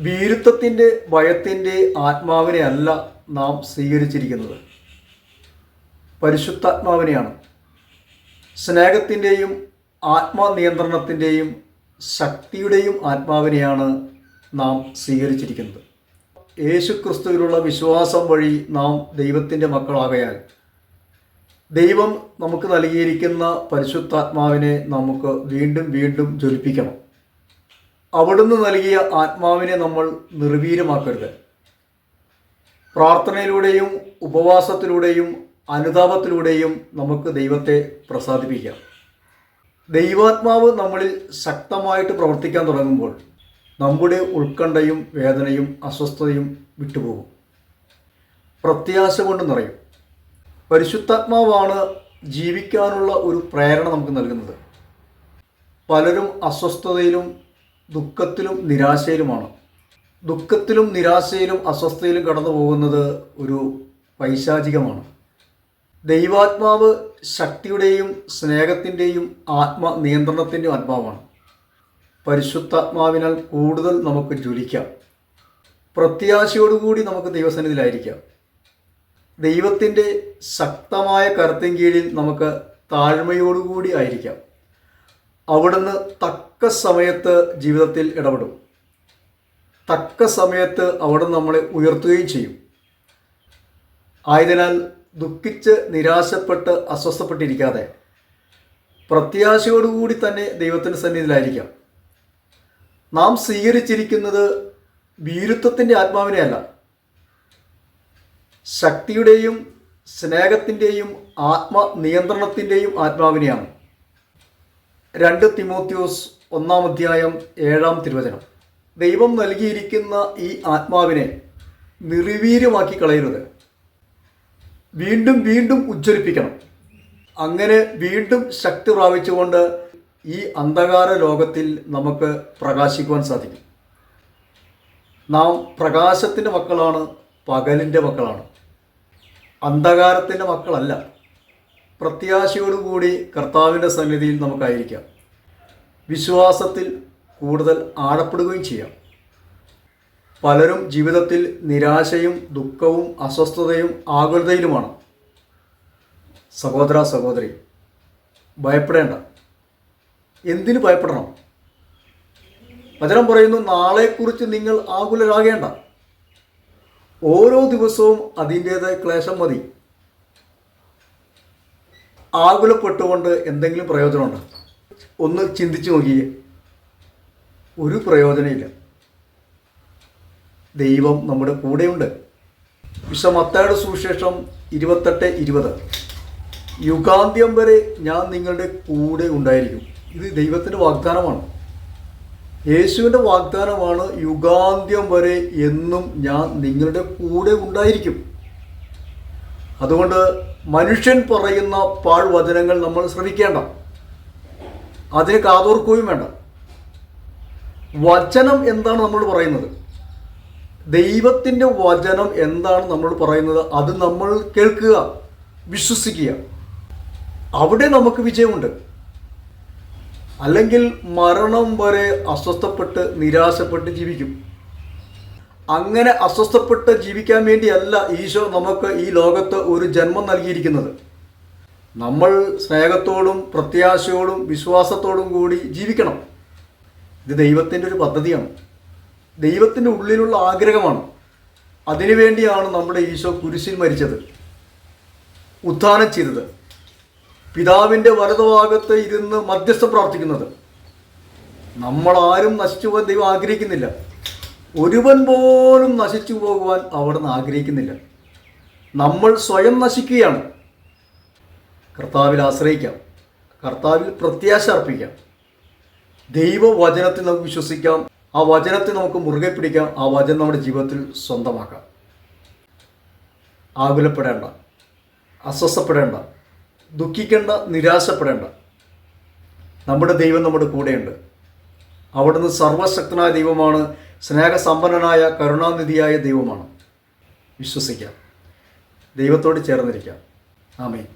ഭീരുത്വത്തിന്റെ ഭയത്തിന്റെ ആത്മാവിനെ അല്ല നാം സ്വീകരിച്ചിരിക്കുന്നത്. പരിശുദ്ധാത്മാവിനെയാണ്. സ്നേഹത്തിന്റെയും ആത്മനിയന്ത്രണത്തിന്റെയും ശക്തിയുടെയും ആത്മാവിനെയാണ് നാം സ്വീകരിച്ചിരിക്കുന്നത്. യേശു ക്രിസ്തുവിലുള്ള വിശ്വാസം വഴി നാം ദൈവത്തിന്റെ മക്കളാകയാൽ ദൈവം നമുക്ക് നൽകിയിരിക്കുന്ന പരിശുദ്ധാത്മാവിനെ നമുക്ക് വീണ്ടും വീണ്ടും ജ്വലിപ്പിക്കണം. അവിടുന്ന് നൽകിയ ആത്മാവിനെ നമ്മൾ നിർവീര്യമാക്കരുത്. പ്രാർത്ഥനയിലൂടെയും ഉപവാസത്തിലൂടെയും അനുതാപത്തിലൂടെയും നമുക്ക് ദൈവത്തെ പ്രസാദിപ്പിക്കാം. ദൈവാത്മാവ് നമ്മളിൽ ശക്തമായിട്ട് പ്രവർത്തിക്കാൻ തുടങ്ങുമ്പോൾ നമ്മുടെ ഉത്കണ്ഠയും വേദനയും അസ്വസ്ഥതയും വിട്ടുപോകും. പ്രത്യാശ കൊണ്ട് നിറയും. പരിശുദ്ധാത്മാവാണ് ജീവിക്കാനുള്ള ഒരു പ്രേരണ നമുക്ക് നൽകുന്നത്. പലരും അസ്വസ്ഥതയിലും ദുഃഖത്തിലും നിരാശയിലുമാണ്. ദുഃഖത്തിലും നിരാശയിലും അസ്വസ്ഥയിലും കടന്നു പോകുന്നത് ഒരു പൈശാചികമാണ്. ദൈവാത്മാവ് ശക്തിയുടെയും സ്നേഹത്തിന്റെയും ആത്മനിയന്ത്രണത്തിന്റെയും ആത്മാവാണ്. പരിശുദ്ധാത്മാവിനാൽ കൂടുതൽ നമുക്ക് ജ്വലിക്കാം. പ്രത്യാശയോടുകൂടി നമുക്ക് ദൈവസന്നിധിയിലായിരിക്കാം. ദൈവത്തിന്റെ ശക്തമായ കരുത്തിൻ കീഴിൽ നമുക്ക് താഴ്മയോടുകൂടി ആയിരിക്കാം. അവിടുന്ന് തക്ക സമയത്ത് ജീവിതത്തിൽ ഇടപെടും. തക്ക സമയത്ത് അവിടുന്ന് നമ്മളെ ഉയർത്തുകയും ചെയ്യും. ആയതിനാൽ ദുഃഖിച്ച് നിരാശപ്പെട്ട് അസ്വസ്ഥപ്പെട്ടിരിക്കാതെ പ്രത്യാശയോടുകൂടി തന്നെ ദൈവത്തിന്റെ സന്നിധിയിലായിരിക്കാം. നാം സ്വീകരിച്ചിരിക്കുന്നത് ഭീരുത്വത്തിന്റെ ആത്മാവിനെയല്ല ശക്തിയുടെയും സ്നേഹത്തിന്റെയും ആത്മനിയന്ത്രണത്തിന്റെയും ആത്മാവിനെയാണ്. രണ്ട് തിമോത്യോസ് ഒന്നാം അധ്യായം ഏഴാം തിരുവചനം. ദൈവം നൽകിയിരിക്കുന്ന ഈ ആത്മാവിനെ നിർവീര്യമാക്കി കളയരുത്. വീണ്ടും വീണ്ടും ഉജ്ജ്വലിപ്പിക്കണം. അങ്ങനെ വീണ്ടും ശക്തി പ്രാപിച്ചുകൊണ്ട് ഈ അന്ധകാര ലോകത്തിൽ നമുക്ക് പ്രകാശിക്കുവാൻ സാധിക്കും. നാം പ്രകാശത്തിന്റെ മക്കളാണ് പകലിന്റെ മക്കളാണ്. അന്ധകാരത്തിന്റെ മക്കളല്ല. പ്രത്യാശയോടുകൂടി കർത്താവിന്റെ സന്നിധിയിൽ നമുക്കായിരിക്കാം. വിശ്വാസത്തിൽ കൂടുതൽ ആഴപ്പെടുകയും ചെയ്യാം. പലരും ജീവിതത്തിൽ നിരാശയും ദുഃഖവും അസ്വസ്ഥതയും ആകുലതയിലുമാണ്. സഹോദര സഹോദരി ഭയപ്പെടേണ്ട. എന്തിനു ഭയപ്പെടണം? വചനം പറയുന്നു നാളെക്കുറിച്ച് നിങ്ങൾ ആകുലരാകേണ്ട. ഓരോ ദിവസവും അതിന്റേതായ ക്ലേശം മതി. ആകുലപ്പെട്ടുകൊണ്ട് എന്തെങ്കിലും പ്രയോജനമുണ്ടോ. ഒന്ന് ചിന്തിച്ചു നോക്കിയേ ഒരു പ്രയോജനമില്ല. ദൈവം നമ്മുടെ കൂടെയുണ്ട്. വിശ്വമത്തയുടെ സുവിശേഷം ഇരുപത്തെട്ട് ഇരുപത്. യുഗാന്ത്യം വരെ ഞാൻ നിങ്ങളുടെ കൂടെ ഉണ്ടായിരിക്കും. ഇത് ദൈവത്തിന്റെ വാഗ്ദാനമാണ്. യേശുവിന്റെ വാഗ്ദാനമാണ് യുഗാന്ത്യം വരെ എന്നും ഞാൻ നിങ്ങളുടെ കൂടെ ഉണ്ടായിരിക്കും. അതുകൊണ്ട് മനുഷ്യൻ പറയുന്ന പാഴ്വചനങ്ങൾ നമ്മൾ ശ്രമിക്കേണ്ട അതിന് കാതോർക്കുകയും വേണ്ട. വചനം എന്താണ് നമ്മൾ പറയുന്നത്? ദൈവത്തിന്റെ വചനം എന്താണ് നമ്മൾ പറയുന്നത്? അത് നമ്മൾ കേൾക്കുക വിശ്വസിക്കുക. അവിടെ നമുക്ക് വിജയമുണ്ട്. അല്ലെങ്കിൽ മരണം വരെ അസ്വസ്ഥപ്പെട്ട് നിരാശപ്പെട്ട് ജീവിക്കും. അങ്ങനെ അസ്വസ്ഥപ്പെട്ട് ജീവിക്കാൻ വേണ്ടിയല്ല ഈശോ നമുക്ക് ഈ ലോകത്ത് ഒരു ജന്മം നൽകിയിരിക്കുന്നത്. നമ്മൾ സ്നേഹത്തോടും പ്രത്യാശയോടും വിശ്വാസത്തോടും കൂടി ജീവിക്കണം. ഇത് ദൈവത്തിന്റെ ഒരു പദ്ധതിയാണ്. ദൈവത്തിന്റെ ഉള്ളിലുള്ള ആഗ്രഹമാണ്. അതിനുവേണ്ടിയാണ് നമ്മുടെ ഈശോ കുരിശിൽ മരിച്ചത്. ഉത്ഥാനം ചെയ്തത്. പിതാവിന്റെ വലതുഭാഗത്ത് ഇരുന്ന് മധ്യസ്ഥം പ്രാർത്ഥിക്കുന്നത്. നമ്മളാരും നശിച്ചു പോകാൻ ദൈവം ആഗ്രഹിക്കുന്നില്ല. ഒരുവൻ പോലും നശിച്ചു പോകുവാൻ അവിടുന്ന് ആഗ്രഹിക്കുന്നില്ല. നമ്മൾ സ്വയം നശിക്കുകയാണ്. കർത്താവിൽ ആശ്രയിക്കാം. കർത്താവിൽ പ്രത്യാശ അർപ്പിക്കാം. ദൈവവചനത്തിൽ നമുക്ക് വിശ്വസിക്കാം. ആ വചനത്തെ നമുക്ക് മുറുകെ പിടിക്കാം. ആ വചനം നമ്മുടെ ജീവിതത്തിൽ സ്വന്തമാക്കാം. ആകുലപ്പെടേണ്ട. അസ്വസ്ഥപ്പെടേണ്ട. ദുഃഖിക്കേണ്ട നിരാശപ്പെടേണ്ട. നമ്മുടെ ദൈവം നമ്മുടെ കൂടെയുണ്ട്. അവിടുന്ന് സർവശക്തനായ ദൈവമാണ്. സ്നേഹസമ്പന്നനായ കരുണാനിധിയായ ദൈവമാണ്. വിശ്വസിക്കാം. ദൈവത്തോട് ചേർന്നിരിക്കാം. ആമേൻ.